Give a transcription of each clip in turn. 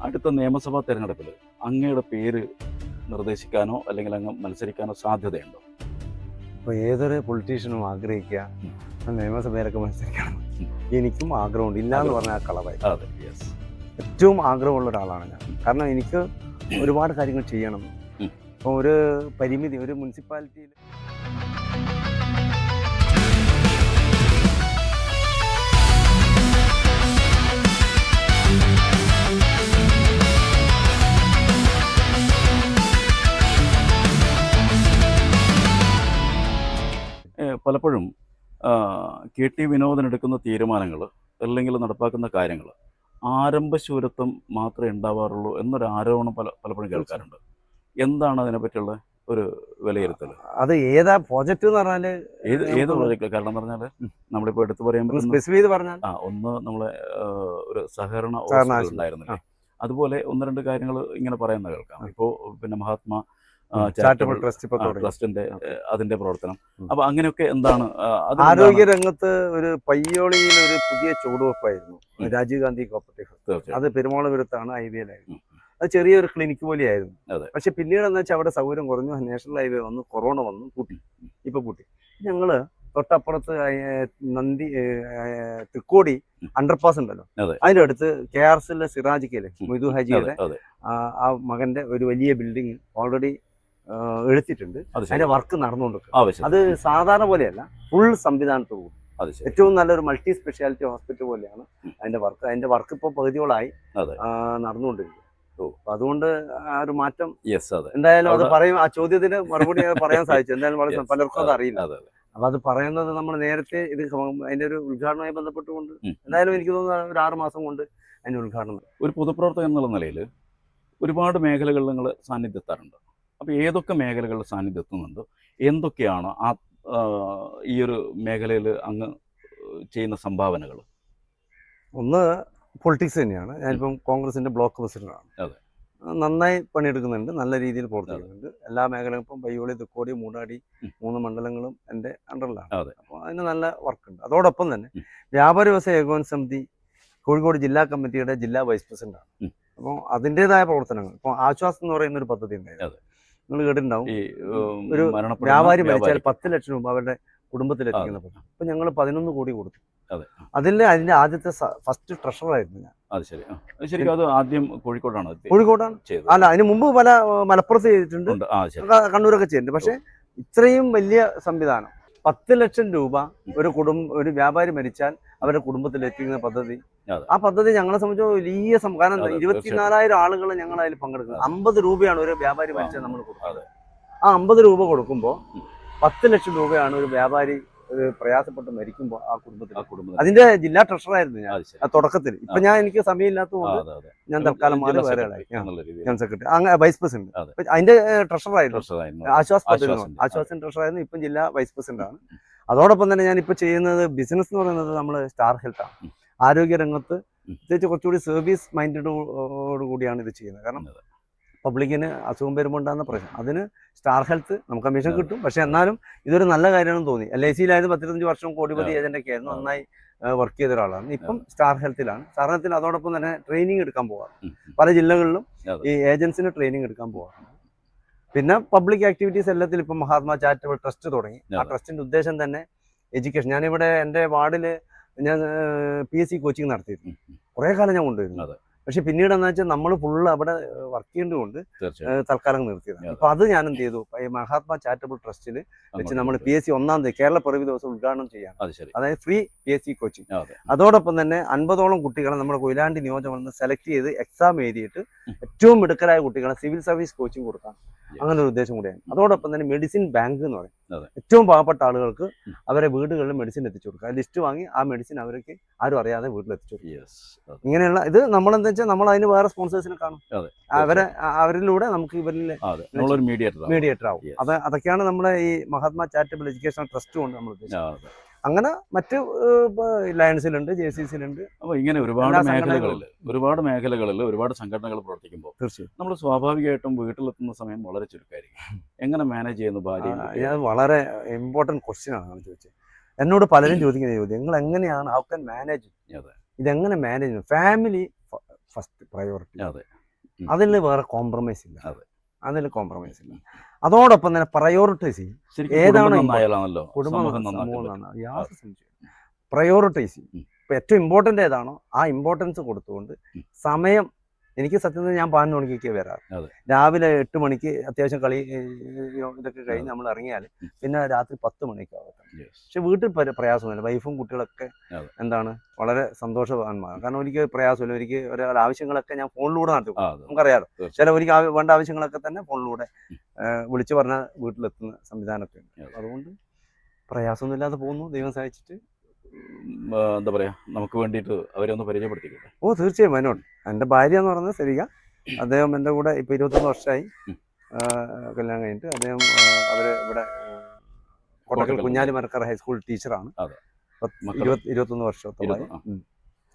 അടുത്ത നിയമസഭാ തെരഞ്ഞെടുപ്പിൽ അങ്ങയുടെ പേര് നിർദ്ദേശിക്കാനോ അല്ലെങ്കിൽ അങ്ങ് മത്സരിക്കാനോ സാധ്യതയുണ്ടോ? ഇപ്പോൾ ഏതൊരു പൊളിറ്റീഷ്യനും ആഗ്രഹിക്കുക നിയമസഭയിലൊക്കെ മത്സരിക്കണം. എനിക്കും ആഗ്രഹമുണ്ട്. ഇല്ല എന്ന് പറഞ്ഞാൽ കളവായി. അതെ യെസ് ഏറ്റവും ആഗ്രഹമുള്ള ഒരാളാണ് ഞാൻ. കാരണം എനിക്ക് ഒരുപാട് കാര്യങ്ങൾ ചെയ്യണം. ഇപ്പോൾ ഒരു പരിമിതി ഒരു മുനിസിപ്പാലിറ്റിയിൽ പലപ്പോഴും കെ ടി വിനോദൻ എടുക്കുന്ന തീരുമാനങ്ങൾ അല്ലെങ്കിൽ നടപ്പാക്കുന്ന കാര്യങ്ങൾ ആരംഭശൂരത്വം മാത്രമേ ഉണ്ടാവാറുള്ളൂ എന്നൊരു ആരോപണം പല പലപ്പോഴും കേൾക്കാറുണ്ട്. എന്താണ് അതിനെപ്പറ്റിയുള്ള ഒരു വിലയിരുത്തൽ? അത് ഏതാ പ്രോജക്റ്റ് എന്ന് പറഞ്ഞാൽ ഏത് ഏത് പ്രോജക്റ്റ് കാരണം എന്ന് പറഞ്ഞാൽ നമ്മളിപ്പോൾ എടുത്തു പറയുമ്പോൾ സ്പെസിഫൈ ചെയ്ത് പറഞ്ഞാൽ ആ ഒന്ന് നമ്മളെ ഒരു സഹകരണ ഉണ്ടായിരുന്നില്ല? അതുപോലെ ഒന്ന് രണ്ട് കാര്യങ്ങൾ ഇങ്ങനെ പറയുന്ന കേൾക്കാം. ഇപ്പോൾ പിന്നെ മഹാത്മാ ചാരിറ്റബിൾ ട്രസ്റ്റ് ട്രസ്റ്റിന്റെ അതിന്റെ പ്രവർത്തനം. അപ്പൊ അങ്ങനെയൊക്കെ എന്താണ് ആരോഗ്യ രംഗത്ത് ഒരു പയ്യോളിയിൽ ഒരു പുതിയ ചുവടുവെപ്പായിരുന്നു. രാജീവ് ഗാന്ധി കോപ്പറേറ്റീവ് അത് പെരുമാളപുരത്താണ് ഐ വിയിലായിരുന്നു ഉം. അത് ചെറിയൊരു ക്ലിനിക്ക് പോലെയായിരുന്നു. പക്ഷെ പിന്നീട് എന്ന് വെച്ചാൽ അവിടെ സൗകര്യം കുറഞ്ഞു. നാഷണൽ ഹൈവേ വന്നു കൊറോണ വന്നു പൂട്ടി. ഇപ്പൊ പൂട്ടി. ഞങ്ങൾ തൊട്ടപ്പുറത്ത് നന്ദി തൃക്കോടി. അണ്ടർപാസ് ഉണ്ടല്ലോ. അതെ. അതിന്റെ അടുത്ത് കെ ആർ എസിലെ സിറാജിക്കയിലെ. മൊയ്തു ഹാജിയുടെ ആ ആ മകന്റെ ഒരു വലിയ ബിൽഡിംഗ് ഓൾറെഡി എടുത്തിട്ടുണ്ട്. അതിന്റെ വർക്ക് നടന്നുകൊണ്ടിരിക്കും അത് സാധാരണ പോലെയല്ല ഫുൾ സംവിധാനത്തോടുകൂടി ഏറ്റവും നല്ലൊരു മൾട്ടി സ്പെഷ്യാലിറ്റി ഹോസ്പിറ്റൽ പോലെയാണ് അതിന്റെ വർക്ക് അതിന്റെ വർക്ക് ഇപ്പോൾ പകുതിയോളായി നടന്നുകൊണ്ടിരിക്കും അതുകൊണ്ട് ആ ഒരു മാറ്റം യെസ് അതെ. എന്തായാലും അത് പറയും ആ ചോദ്യത്തിന് മറുപടി പറയാൻ സാധിച്ചു. എന്തായാലും വളരെ പലർക്കും അത് അറിയില്ല. അപ്പൊ അത് പറയുന്നത് നമ്മൾ നേരത്തെ ഇത് അതിന്റെ ഒരു ഉദ്ഘാടനവുമായി ബന്ധപ്പെട്ടുകൊണ്ട് എന്തായാലും എനിക്ക് തോന്നുന്നു ഒരു ആറു മാസം കൊണ്ട് അതിന്റെ ഉദ്ഘാടനം ഒരു പൊതുപ്രവർത്തകൻ എന്നുള്ള നിലയിൽ ഒരുപാട് മേഖലകളിൽ നിങ്ങൾ സാന്നിധ്യത്താറുണ്ട്? അപ്പോൾ ഏതൊക്കെ മേഖലകളുടെ സാന്നിധ്യം എത്തുന്നുണ്ട്? എന്തൊക്കെയാണ് ആ ഈ ഒരു മേഖലയിൽ അങ്ങ് ചെയ്യുന്ന സംഭാവനകൾ? ഒന്ന് പൊളിറ്റിക്സ് തന്നെയാണ്. ഞാനിപ്പം കോൺഗ്രസിന്റെ ബ്ലോക്ക് പ്രസിഡന്റാണ്. അതെ. നന്നായി പണിയെടുക്കുന്നുണ്ട്. നല്ല രീതിയിൽ പ്രവർത്തിക്കുന്നുണ്ട്. എല്ലാ മേഖലകളും ഇപ്പം പയ്യോളി തുക്കോടി മൂടാടി മൂന്ന് മണ്ഡലങ്ങളും എന്റെ അണ്ടറിലാണ്. അപ്പോൾ അതിന് നല്ല വർക്കുണ്ട്. അതോടൊപ്പം തന്നെ. വ്യാപാര വ്യവസായ ഏകോപന സമിതി കോഴിക്കോട് ജില്ലാ കമ്മിറ്റിയുടെ ജില്ലാ വൈസ് പ്രസിഡന്റാണ്. അപ്പോൾ അതിന്റെതായ പ്രവർത്തനങ്ങൾ. ഇപ്പോൾ ആശ്വാസം എന്ന് പറയുന്ന ഒരു പദ്ധതി ഉണ്ടായിരുന്നു. നിങ്ങൾ കേട്ടിട്ടുണ്ടാവും. ഈ ഒരു വ്യാപാരി മരിച്ചാൽ. പത്ത് ലക്ഷം രൂപ അവരുടെ കുടുംബത്തിൽ എത്തിക്കുന്ന പദ്ധതി അപ്പോൾ ഞങ്ങൾ പതിനൊന്ന് കോടി കൊടുത്തു. അതെ. അതിൽ അതിന്റെ ആദ്യത്തെ ഫസ്റ്റ് ട്രഷറായിരുന്നു ഞാൻ. അത് ശരി. അത് ശരിക്കും അത് ആദ്യം കോഴിക്കോടാണ് കോഴിക്കോടാണ്? അല്ല അതിന് മുമ്പ് പല മലപ്പുറത്ത് ചെയ്തിട്ടുണ്ട്. കണ്ണൂരൊക്കെ ചെയ്തിട്ടുണ്ട്. പക്ഷെ ഇത്രയും വലിയ സംവിധാനം. പത്ത് ലക്ഷം രൂപ ഒരു കുടുംബ ഒരു വ്യാപാരി മരിച്ചാൽ അവരുടെ കുടുംബത്തിൽ എത്തിക്കുന്ന പദ്ധതി ആ പദ്ധതി ഞങ്ങളെ സംബന്ധിച്ച് വലിയ സംഘാനം ഇരുപത്തിനാലായിരം ആളുകൾ ഞങ്ങൾ അതിൽ പങ്കെടുക്കുന്നത്. അമ്പത് രൂപയാണ് ഒരു വ്യാപാരി മരിച്ചത് നമ്മൾ. കൊടുക്കുന്നത്. ആ അമ്പത് രൂപ കൊടുക്കുമ്പോൾ. പത്ത് ലക്ഷം രൂപയാണ് ഒരു വ്യാപാരി പ്രയാസപ്പെട്ട് മരിക്കുമ്പോൾ ആ കുടുംബത്തിൽ അതിന്റെ ജില്ലാ ട്രഷറായിരുന്നു ഞാൻ. ആ തുടക്കത്തിൽ. ഇപ്പൊ ഞാൻ എനിക്ക് സമയമില്ലാത്തതുകൊണ്ട് ഞാൻ തൽക്കാലം മാറി വേറെ ഞാൻ സെക്രട്ടറി. അങ്ങനെ വൈസ് പ്രസിഡന്റ്. അതിന്റെ ട്രഷറായിരുന്നു. ആശ്വാസ് പദ്ധതി. ആശ്വാസിന്റെ. ട്രഷറായിരുന്നു. ഇപ്പം ജില്ലാ വൈസ് പ്രസിഡന്റ് ആണ് അതോടൊപ്പം തന്നെ ഞാൻ ഇപ്പൊ ചെയ്യുന്നത് ബിസിനസ് എന്ന് പറയുന്നത് നമ്മൾ സ്റ്റാർ ഹെൽത്ത് ആണ്. ആരോഗ്യ രംഗത്ത്. പ്രത്യേകിച്ച് കുറച്ചുകൂടി സർവീസ് മൈൻഡോട് കൂടിയാണ് ഇത് ചെയ്യുന്നത്. കാരണം. പബ്ലിക്കിന് അസുഖം വരുമ്പോൾ ഉണ്ടാകുന്ന പ്രശ്നം. അതിന് സ്റ്റാർ ഹെൽത്ത് നമുക്ക് കമ്മീഷൻ കിട്ടും. പക്ഷെ എന്നാലും ഇതൊരു നല്ല കാര്യമാണെന്ന് തോന്നി. എൽ ഐ സിയിലായിരുന്നു പത്തിരുപത്തഞ്ച് വർഷം കോടിപതി ഒക്കെ ആയിരുന്നു. നന്നായി വർക്ക് ചെയ്ത ഒരാളാണ്. ഇപ്പം സ്റ്റാർ ഹെൽത്തിലാണ് സ്റ്റാർ ഹെൽത്തിൽ അതോടൊപ്പം തന്നെ ട്രെയിനിങ് എടുക്കാൻ ഉം. പല ജില്ലകളിലും ഈ ഏജൻസിന് ട്രെയിനിങ് എടുക്കാൻ പോകാറുണ്ട് പിന്നെ പബ്ലിക് ആക്ടിവിറ്റീസ് എല്ലാത്തിൽ ഇപ്പം മഹാത്മാ ചാരിറ്റബിൾ ട്രസ്റ്റ് തുടങ്ങി. ആ ട്രസ്റ്റിന്റെ ഉദ്ദേശം തന്നെ എഡ്യൂക്കേഷൻ ഞാനിവിടെ എന്റെ വാർഡിൽ ഞാൻ പി എസ് സി കോച്ചിങ് നടത്തിയിരുന്നു. കുറേ കാലം ഞാൻ കൊണ്ടുവരുന്നു. പക്ഷെ പിന്നീട് എന്താ വെച്ചാൽ നമ്മൾ ഫുള്ള് അവിടെ വർക്ക് ചെയ്യേണ്ടതുകൊണ്ട് തൽക്കാലം നിർത്തിയത്. അപ്പൊ അത് ഞാൻ എന്ത് ചെയ്തു? ഈ മഹാത്മാ ചാരിറ്റബിൾ ട്രസ്റ്റിൽ വെച്ച് നമ്മൾ. പി എസ് സി ഒന്നാം തീയതി കേരള പിറവി ദിവസം ഉദ്ഘാടനം ചെയ്യാം അതായത് free P S C coaching അതോടൊപ്പം തന്നെ അൻപതോളം കുട്ടികളെ നമ്മുടെ കൊയിലാണ്ടി നിയോജകം സെലക്ട് ചെയ്ത് എക്സാം എഴുതിയിട്ട് ഏറ്റവും മിടുക്കരായ കുട്ടികളെ സിവിൽ സർവീസ് കോച്ചിങ് കൊടുക്കാം. അങ്ങനെ ഒരു ഉദ്ദേശം കൂടിയാണ്. അതോടൊപ്പം തന്നെ മെഡിസിൻ ബാങ്ക് എന്ന് പറയും. ഏറ്റവും പാവപ്പെട്ട ആളുകൾക്ക് അവരെ വീടുകളിൽ മെഡിസിൻ എത്തിച്ചു കൊടുക്കുക. ലിസ്റ്റ് വാങ്ങി ആ മെഡിസിൻ അവർക്ക് ആരും അറിയാതെ വീട്ടിൽ എത്തിച്ചു കൊടുക്കുക ഇങ്ങനെയുള്ള ഇത് നമ്മൾ എന്താ വെച്ചാൽ നമ്മൾ അതിന് വേറെ സ്പോൺസേഴ്സിനെ കാണും. അവരെ അവരിലൂടെ നമുക്ക് ഇവരിൽ മീഡിയേറ്റർ ആവും. അത് അതൊക്കെയാണ് നമ്മുടെ ഈ മഹാത്മാ ചാരിറ്റബിൾ എഡ്യൂക്കേഷൻ ട്രസ്റ്റ് കൊണ്ട് നമ്മൾ ഉദ്ദേശിക്കുന്നത്. അങ്ങനെ മറ്റ് ലയൺസിലുണ്ട് ജെ സി സിയിലുണ്ട് അപ്പോൾ ഇങ്ങനെ ഒരുപാട് മേഖലകളിൽ ഒരുപാട് മേഖലകളിൽ ഒരുപാട് സംഘടനകൾ പ്രവർത്തിക്കുമ്പോൾ തീർച്ചയായും. നമ്മൾ സ്വാഭാവികമായിട്ടും വീട്ടിലെത്തുന്ന സമയം വളരെ ചുരുക്കമായിരിക്കും എങ്ങനെ മാനേജ് ചെയ്യുന്നു ഭാര്യ? ഞാൻ വളരെ ഇമ്പോർട്ടന്റ് ക്വസ്റ്റ്യൻ ആണ് ചോദിച്ചത് എന്നോട് പലരും ചോദിക്കുന്ന ചോദ്യം നിങ്ങൾ എങ്ങനെയാണ് ഹൗ കൻ മാനേജ് അതെ. ഇതെങ്ങനെ മാനേജ് ഫാമിലി ഫസ്റ്റ് പ്രയോറിറ്റി അതെ. അതിൽ വേറെ കോംപ്രമൈസ് ഇല്ല. അതെ. അതിൽ കോംപ്രമൈസ് ഇല്ല. അതോടൊപ്പം തന്നെ പ്രയോറിറ്റൈസ് ചെയ്യും. ഏതാണ് കുടുംബം യാതൊരു സംശയം പ്രയോറിറ്റൈസ് ചെയ്യും. ഇപ്പൊ ഏറ്റവും ഇമ്പോർട്ടന്റ് ഏതാണോ ആ ഇമ്പോർട്ടൻസ് കൊടുത്തുകൊണ്ട് സമയം എനിക്ക് സത്യം ഞാൻ പതിനൊന്ന് മണിക്കൊക്കെ വരാറ്. രാവിലെ എട്ട് മണിക്ക് അത്യാവശ്യം കളി ഇതൊക്കെ കഴിഞ്ഞ് നമ്മൾ ഇറങ്ങിയാൽ പിന്നെ രാത്രി പത്ത് മണിക്കാവും Yes. പക്ഷെ വീട്ടിൽ പ്രയാസമില്ല. വൈഫും കുട്ടികളൊക്കെ എന്താണ് വളരെ സന്തോഷവാന്മാരാണ്. കാരണം എനിക്ക് പ്രയാസമില്ല. എനിക്ക് ഓരോ ആവശ്യങ്ങളൊക്കെ ഞാൻ ഫോണിലൂടെ നടത്തി നമുക്കറിയാം. നമുക്കറിയാലോ. ചില ഒരിക്കൽ വേണ്ട ആവശ്യങ്ങളൊക്കെ തന്നെ ഫോണിലൂടെ വിളിച്ചു പറഞ്ഞാൽ വീട്ടിലെത്തുന്ന സംവിധാനമൊക്കെ ഉണ്ട്. അതെ. അതുകൊണ്ട് പ്രയാസമൊന്നുമില്ലാതെ പോകുന്നു. ദൈവം സഹായിച്ചിട്ട്. എന്താ പറയാ നമുക്ക് വേണ്ടിയിട്ട് അവരെ ഒന്ന് പരിചയപ്പെടുത്തിക്കോട്ടെ. ഓ തീർച്ചയായും. വനോട് എന്റെ ഭാര്യ എന്ന് പറയുന്നത് സരിക. അദ്ദേഹം എന്റെ കൂടെ ഇപ്പോൾ ഇരുപത്തൊന്ന് വർഷമായി കല്യാണം കഴിഞ്ഞിട്ട് അദ്ദേഹം അവർ ഇവിടെ കോട്ടക്കൽ. കുഞ്ഞാലി മരക്കാർ ഹൈസ്കൂൾ ടീച്ചറാണ്. ഇരുപത്തൊന്ന് വർഷത്തോളമായി.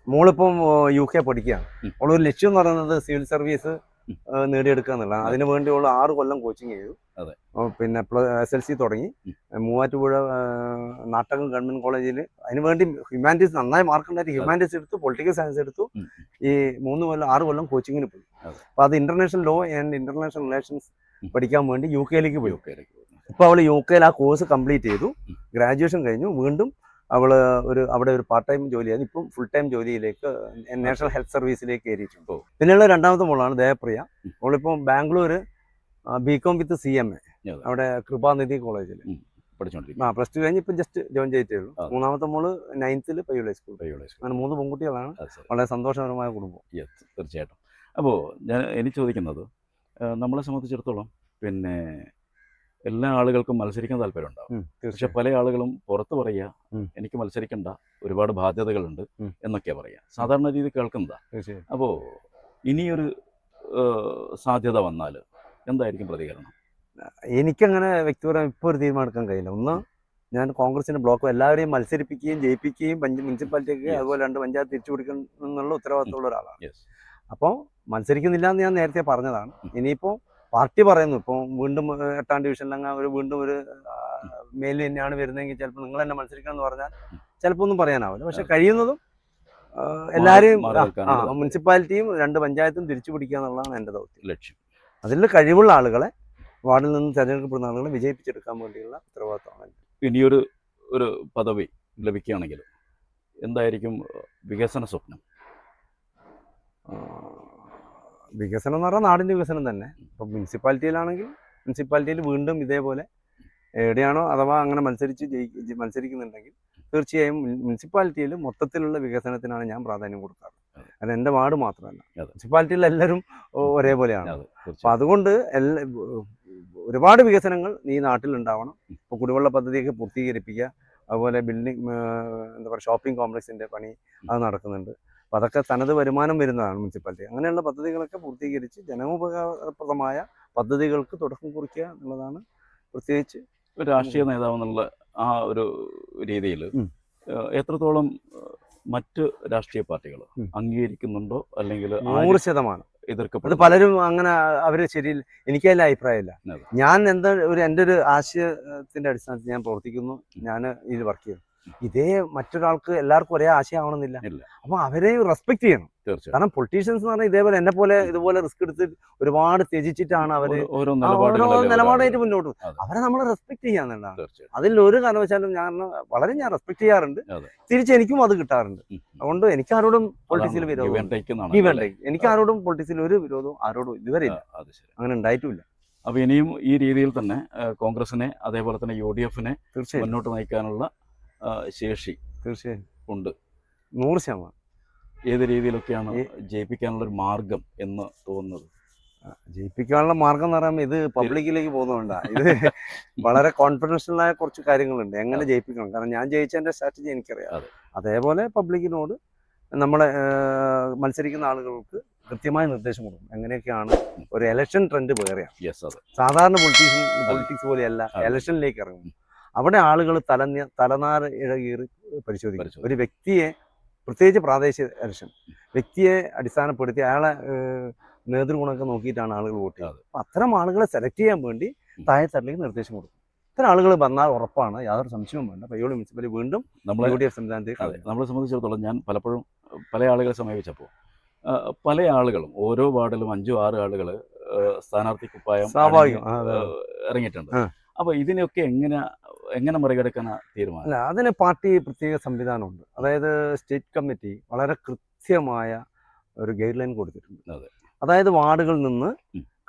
മോളിപ്പം യു കെ പഠിക്കുകയാണ്. അവളൊരു ലക്ഷ്യം എന്ന് പറയുന്നത് സിവിൽ സർവീസ് നേടിയെടുക്കുക എന്നുള്ളതാണ് അതിനു വേണ്ടിയുള്ള ആറ് കൊല്ലം കോച്ചിങ് ചെയ്തു. പിന്നെ എസ് എൽ സി തുടങ്ങി. മൂവാറ്റുപുഴ നാട്ടകം ഗവൺമെന്റ് കോളേജിൽ അതിനുവേണ്ടി ഹ്യൂമാനിറ്റീസ് നന്നായി മാർക്ക് ഉണ്ടായിട്ട് ഹ്യൂമാനിറ്റീസ് എടുത്തു പൊളിറ്റിക്കൽ സയൻസ് എടുത്തു. ഈ മൂന്ന് കൊല്ലം ആറ് കൊല്ലം കോച്ചിങ്ങിന് പോയി. അപ്പൊ അത് international law and international relations പഠിക്കാൻ വേണ്ടി യു കെയിലേക്ക് പോയി. ഇപ്പൊ അവൾ യു കെയിൽ ആ കോഴ്സ് കംപ്ലീറ്റ് ചെയ്തു. ഗ്രാജുവേഷൻ കഴിഞ്ഞു. വീണ്ടും അവൾ ഒരു അവിടെ ഒരു പാർട്ട് ടൈം ജോലിയായിരുന്നു ഇപ്പം ഫുൾ ടൈം ജോലിയിലേക്ക് നാഷണൽ ഹെൽത്ത് സർവീസിലേക്ക് കയറിയിട്ടുണ്ട്. പിന്നെയുള്ള രണ്ടാമത്തെ മോളാണ് Dayapriya. അവളിപ്പം Bangalore B com with C M A. അവിടെ കൃപാനിധി കോളേജിൽ പഠിച്ചുകൊണ്ടിരിക്കുന്നു ആ പ്ലസ് ടു കഴിഞ്ഞ് ഇപ്പം ജസ്റ്റ് ജോയിൻ ചെയ്തിട്ടേ ഉള്ളൂ. മൂന്നാമത്തെ മോൾ നയൻത്തിൽ പയ്യോളി സ്കൂൾ. അങ്ങനെ മൂന്ന് പെൺകുട്ടികളാണ്. വളരെ സന്തോഷകരമായ കുടുംബം. യെസ് തീർച്ചയായിട്ടും. അപ്പോൾ ഞാൻ എനിക്ക് ചോദിക്കുന്നത് നമ്മളെ സംബന്ധിച്ചിടത്തോളം പിന്നെ എല്ലാ ആളുകൾക്കും മത്സരിക്കാൻ താല്പര്യമുണ്ടാവും. ഉണ്ടാവും പക്ഷെ പല ആളുകളും പുറത്ത് പറയുക എനിക്ക് മത്സരിക്കണ്ട ഒരുപാട് ബാധ്യതകളുണ്ട് എന്നൊക്കെ എന്നൊക്കെയാ പറയുക. സാധാരണ രീതി കേൾക്കുന്നതാ. അപ്പോ അപ്പോൾ ഇനിയൊരു സാധ്യത വന്നാൽ എന്തായിരിക്കും പ്രതികരണം? എനിക്കങ്ങനെ വ്യക്തിപരം ഇപ്പോൾ ഒരു തീരുമാനം എടുക്കാൻ കഴിയില്ല. ഒന്ന് ഞാൻ കോൺഗ്രസിന്റെ ബ്ലോക്ക് എല്ലാവരെയും മത്സരിപ്പിക്കുകയും ജയിപ്പിക്കുകയും പഞ്ച് മുനിസിപ്പാലിറ്റിക്ക് അതുപോലെ രണ്ട് പഞ്ചായത്ത് തിരിച്ചു കൊടുക്കണം എന്നുള്ള ഉത്തരവാദിത്തമുള്ള ഒരാളാണ്. അപ്പോൾ മത്സരിക്കുന്നില്ല എന്ന് ഞാൻ നേരത്തെ പറഞ്ഞതാണ്. ഇനിയിപ്പോൾ പാർട്ടി പറയുന്നു ഇപ്പൊ വീണ്ടും എട്ടാം ഡിവിഷനിൽ അങ്ങനെ ഒരു വീണ്ടും ഒരു മേൽ തന്നെയാണ് വരുന്നതെങ്കിൽ ചിലപ്പോൾ നിങ്ങൾ തന്നെ മത്സരിക്കണം എന്ന് പറഞ്ഞാൽ. ചിലപ്പോൾ ഒന്നും പറയാനാവില്ല. പക്ഷെ കഴിയുന്നതും എല്ലാരെയും എല്ലാവരെയും. മുനിസിപ്പാലിറ്റിയും രണ്ട് പഞ്ചായത്തും തിരിച്ചു പിടിക്കുക എന്നുള്ളതാണ് എന്റെ ദൗത്യം. ലക്ഷ്യം. അതിൽ കഴിവുള്ള ആളുകളെ വാർഡിൽ നിന്ന് തിരഞ്ഞെടുക്കപ്പെടുന്ന ആളുകളെ വിജയിപ്പിച്ചെടുക്കാൻ വേണ്ടിയുള്ള ഉത്തരവാദിത്തമാണ് ഇനിയൊരു ഒരു പദവി ലഭിക്കുകയാണെങ്കിൽ എന്തായിരിക്കും വികസന സ്വപ്നം? വികസനം എന്ന് പറഞ്ഞാൽ നാടിന്റെ വികസനം തന്നെ. ഇപ്പോൾ മുനിസിപ്പാലിറ്റിയിലാണെങ്കിൽ മുനിസിപ്പാലിറ്റിയിൽ വീണ്ടും ഇതേപോലെ എവിടെയാണോ അഥവാ അങ്ങനെ മത്സരിച്ച് ജയി മത്സരിക്കുന്നുണ്ടെങ്കിൽ തീർച്ചയായും മുനിസിപ്പാലിറ്റിയിൽ മൊത്തത്തിലുള്ള വികസനത്തിനാണ് ഞാൻ പ്രാധാന്യം കൊടുക്കാറ്. അതെ. എന്റെ വാർഡ് മാത്രമല്ല. മുനിസിപ്പാലിറ്റിയിൽ എല്ലാവരും ഒരേപോലെയാണ്. അപ്പം അതുകൊണ്ട് എല്ലാ ഒരുപാട് വികസനങ്ങൾ ഈ നാട്ടിലുണ്ടാവണം. ഇപ്പോൾ കുടിവെള്ള പദ്ധതിയൊക്കെ പൂർത്തീകരിപ്പിക്കുക. അതുപോലെ ബിൽഡിംഗ് എന്താ പറയുക ഷോപ്പിംഗ് കോംപ്ലക്സിന്റെ പണി അത് നടക്കുന്നുണ്ട്. അപ്പം അതൊക്കെ തനത് വരുമാനം വരുന്നതാണ് മുനിസിപ്പാലിറ്റി. അങ്ങനെയുള്ള പദ്ധതികളൊക്കെ പൂർത്തീകരിച്ച് ജനോപകാരപ്രദമായ പദ്ധതികൾക്ക് തുടക്കം കുറിക്കുക എന്നുള്ളതാണ് പ്രത്യേകിച്ച് ഒരു രാഷ്ട്രീയ നേതാവ് എന്നുള്ള ആ ഒരു രീതിയിൽ എത്രത്തോളം മറ്റ് രാഷ്ട്രീയ പാർട്ടികൾ അംഗീകരിക്കുന്നുണ്ടോ അല്ലെങ്കിൽ നൂറ് ശതമാനം. അത് പലരും അങ്ങനെ അവർ ശരി എനിക്കതിൽ അഭിപ്രായമില്ല. ഞാൻ എന്താ ഒരു എന്റെ ഒരു ആശയത്തിന്റെ അടിസ്ഥാനത്തിൽ ഞാൻ പ്രവർത്തിക്കുന്നു. ഞാൻ ഇതിൽ വർക്ക് ചെയ്യുന്നു. ഇതേ മറ്റൊരാൾക്ക് എല്ലാവർക്കും ഒരേ ആശയമാവണമെന്നില്ല. അപ്പൊ അവരെ റെസ്പെക്ട് ചെയ്യണം. കാരണം പൊളിറ്റീഷ്യൻസ് എന്ന് പറഞ്ഞാൽ ഇതേപോലെ എന്നെ പോലെ ഇതുപോലെ റിസ്ക് എടുത്ത് ഒരുപാട് ത്യജിച്ചിട്ടാണ് അവർ ഓരോ- നിലപാടായിട്ട് മുന്നോട്ട് അവരെ നമ്മൾ റെസ്പെക്ട് ചെയ്യാന്നുള്ളതാണ് അതിൽ ഒരു കാരണവശാലും ഞാൻ വളരെ ഞാൻ റെസ്പെക്ട് ചെയ്യാറുണ്ട്. അതെ. തിരിച്ച് എനിക്കും അത് കിട്ടാറുണ്ട്. അതുകൊണ്ട് എനിക്ക് ആരോടും പൊളിറ്റിക്സിൽ വിരോധം? എനിക്ക് ആരോടും പൊളിറ്റിക്സിൽ ഒരു വിരോധവും ആരോടും ഇതുവരെ ഇല്ല. അങ്ങനെ ഉണ്ടായിട്ടില്ല. അപ്പൊ ഇനിയും ഈ രീതിയിൽ തന്നെ കോൺഗ്രസിനെ അതേപോലെ തന്നെ യു ഡി എഫിനെ തീർച്ചയായും. മുന്നോട്ട് നയിക്കാനുള്ള ശേഷി തീർച്ചയായും. ഉണ്ട്. നൂറ് ശതമാനം. ഏത് രീതിയിലൊക്കെയാണ് ജയിപ്പിക്കാനുള്ള ഒരു മാർഗം എന്ന് തോന്നുന്നത്? ജയിപ്പിക്കാനുള്ള മാർഗം എന്ന് പറയുമ്പോൾ ഇത് പബ്ലിക്കിലേക്ക് പോകുന്നതുകൊണ്ടാ ഇത് വളരെ കോൺഫിഡൻഷ്യലായ കുറച്ച് കാര്യങ്ങളുണ്ട്. എങ്ങനെ. ജയിപ്പിക്കണം? കാരണം ഞാൻ ജയിച്ചതിന്റെ സ്ട്രാറ്റജി എനിക്കറിയാം. അതേപോലെ പബ്ലിക്കിനോട് നമ്മളെ മത്സരിക്കുന്ന ആളുകൾക്ക് കൃത്യമായ നിർദ്ദേശം കൊടുക്കും. എങ്ങനെയൊക്കെയാണ് ഒരു എലക്ഷൻ ട്രെൻഡ് വേറെയാണ്. സാധാരണ പൊളിറ്റീഷ്യൻ പൊളിറ്റിക്സ് പോലെയല്ല എലക്ഷനിലേക്ക് ഇറങ്ങും. അവിടെ ആളുകൾ തലഞ്ഞ തലനാറ് ഇഴകീറി പരിശോധിക്കും. ഒരു വ്യക്തിയെ പ്രത്യേകിച്ച് പ്രാദേശിക ഇലക്ഷൻ വ്യക്തിയെ അടിസ്ഥാനപ്പെടുത്തി അയാളെ നേതൃഗുണമൊക്കെ നോക്കിയിട്ടാണ് ആളുകൾ വോട്ട് ചെയ്യുന്നത്. അപ്പം അത്തരം ആളുകളെ സെലക്ട് ചെയ്യാൻ വേണ്ടി. താഴെത്തട്ടിലേക്ക് നിർദ്ദേശം കൊടുക്കും. ഇത്തരം ആളുകൾ വന്നാൽ ഉറപ്പാണ് യാതൊരു സംശയവും വേണ്ട. പയ്യോളി മുനിസിപ്പാലിറ്റി വീണ്ടും നമ്മളെ യു ഡി എഫ് സംവിധാനത്തേക്ക് നമ്മളെ സംബന്ധിച്ചിടത്തോളം ഞാൻ പലപ്പോഴും പല ആളുകളെ സമീപിച്ചപ്പോൾ പല ആളുകളും ഓരോ വാർഡിലും അഞ്ചോ ആറ് ആളുകൾ സ്ഥാനാർത്ഥി കുപ്പായം ഇറങ്ങിയിട്ടുണ്ട്. അപ്പൊ ഇതിനെയൊക്കെ എങ്ങനെ എങ്ങനെ മറികടക്കുന്ന തീരുമാനം? അല്ല അതിന് പാർട്ടി പ്രത്യേക സംവിധാനമുണ്ട്. അതായത് സ്റ്റേറ്റ് കമ്മിറ്റി വളരെ കൃത്യമായ ഒരു ഗൈഡ് ലൈൻ കൊടുത്തിട്ടുണ്ട്. അതെ. അതായത് വാർഡുകളിൽ നിന്ന്.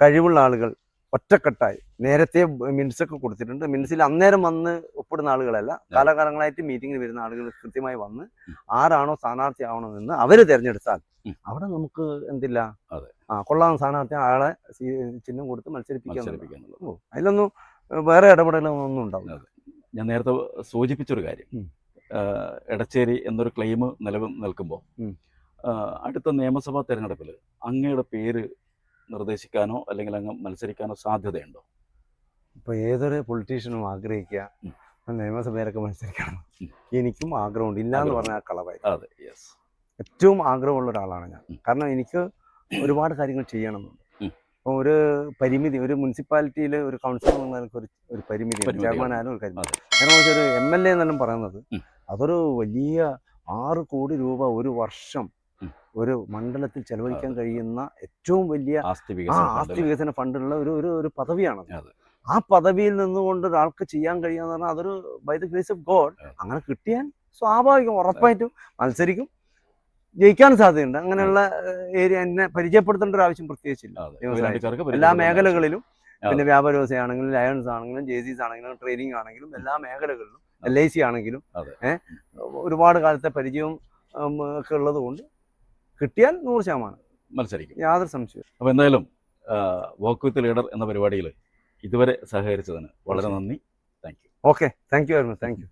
കഴിവുള്ള ആളുകൾ ഒറ്റക്കെട്ടായി നേരത്തെ മിനിറ്റ്സ് ഒക്കെ കൊടുത്തിട്ടുണ്ട്. മിനിറ്റ്സിൽ അന്നേരം വന്ന് ഒപ്പിടുന്ന ആളുകളല്ല. കാലകാലങ്ങളായിട്ട് മീറ്റിങ്ങിന് വരുന്ന ആളുകൾ കൃത്യമായി വന്ന് ആരാണോ സ്ഥാനാർത്ഥി ആവണമെന്ന് അവർ തിരഞ്ഞെടുത്താൽ അവിടെ നമുക്ക് എന്തില്ല. ആ കൊള്ളാവുന്ന സ്ഥാനാർത്ഥി ആളെ ചിഹ്നം കൊടുത്ത് മത്സരിപ്പിക്കാൻ അതിലൊന്നും വേറെ ഇടപെടലൊന്നും ഉണ്ടാവില്ല. ഞാൻ നേരത്തെ സൂചിപ്പിച്ചൊരു കാര്യം. എടച്ചേരി എന്നൊരു ക്ലെയിം നിലവിൽ നിൽക്കുമ്പോൾ അടുത്ത നിയമസഭാ തെരഞ്ഞെടുപ്പിൽ അങ്ങയുടെ പേര് നിർദ്ദേശിക്കാനോ അല്ലെങ്കിൽ അങ്ങ് മത്സരിക്കാനോ സാധ്യതയുണ്ടോ? ഇപ്പൊ ഏതൊരു പൊളിറ്റീഷ്യനും ആഗ്രഹിക്കുക. നിയമസഭയിലൊക്കെ മത്സരിക്കണം. എനിക്കും ആഗ്രഹമുണ്ട്. ഇല്ല എന്ന് പറഞ്ഞാൽ കളവായി അതെ യെസ് ഏറ്റവും ആഗ്രഹമുള്ള ഒരാളാണ് ഞാൻ. കാരണം എനിക്ക് ഒരുപാട് കാര്യങ്ങൾ ചെയ്യണമെന്നുണ്ട്. ഒരു പരിമിതി ഒരു മുനിസിപ്പാലിറ്റിയിൽ ഒരു കൗൺസിലർ എന്ന ഒരു ഒരു പരിമിതി ചെയർമാനായാലും ഒരു പരിമിതി. കാരണം ഒരു എം എൽ എ എന്നെല്ലാം പറയുന്നത് അതൊരു വലിയ ആറ് കോടി രൂപ ഒരു വർഷം ഒരു മണ്ഡലത്തിൽ ചെലവഴിക്കാൻ കഴിയുന്ന ഏറ്റവും വലിയ ആസ്തി വികസന ഫണ്ടിലുള്ള ഫണ്ടുള്ള ഒരു ഒരു ഒരു പദവിയാണ്. ആ പദവിയിൽ നിന്നുകൊണ്ട് ഒരാൾക്ക് ചെയ്യാൻ കഴിയാന്ന് പറഞ്ഞാൽ അതൊരു by the grace of God അങ്ങനെ കിട്ടിയാൽ സ്വാഭാവികം ഉറപ്പായിട്ടും മത്സരിക്കും. ജയിക്കാൻ സാധ്യതയുണ്ട്. അങ്ങനെയുള്ള ഏരിയ എന്നെ പരിചയപ്പെടുത്തേണ്ട ഒരു ആവശ്യം പ്രത്യേകിച്ചില്ല. എല്ലാ മേഖലകളിലും. പിന്നെ വ്യാപാര വ്യവസായം ആണെങ്കിലും ലയൺസ് ആണെങ്കിലും ജെ സിസ് ആണെങ്കിലും ട്രെയിനിങ് ആണെങ്കിലും എല്ലാ മേഖലകളിലും എൽ ഐ സി ആണെങ്കിലും ഒരുപാട് കാലത്തെ പരിചയവും ഒക്കെ ഉള്ളത് കൊണ്ട് കിട്ടിയാൽ നൂറ് ശതമാനം. മത്സരിക്കും. യാതൊരു സംശയവും അപ്പോൾ എന്തായാലും വോക്ക് വിത്ത് ലീഡർ എന്ന പരിപാടിയിൽ ഇതുവരെ സഹകരിച്ചതിന് വളരെ നന്ദി. Thank you okay thank you very much thank you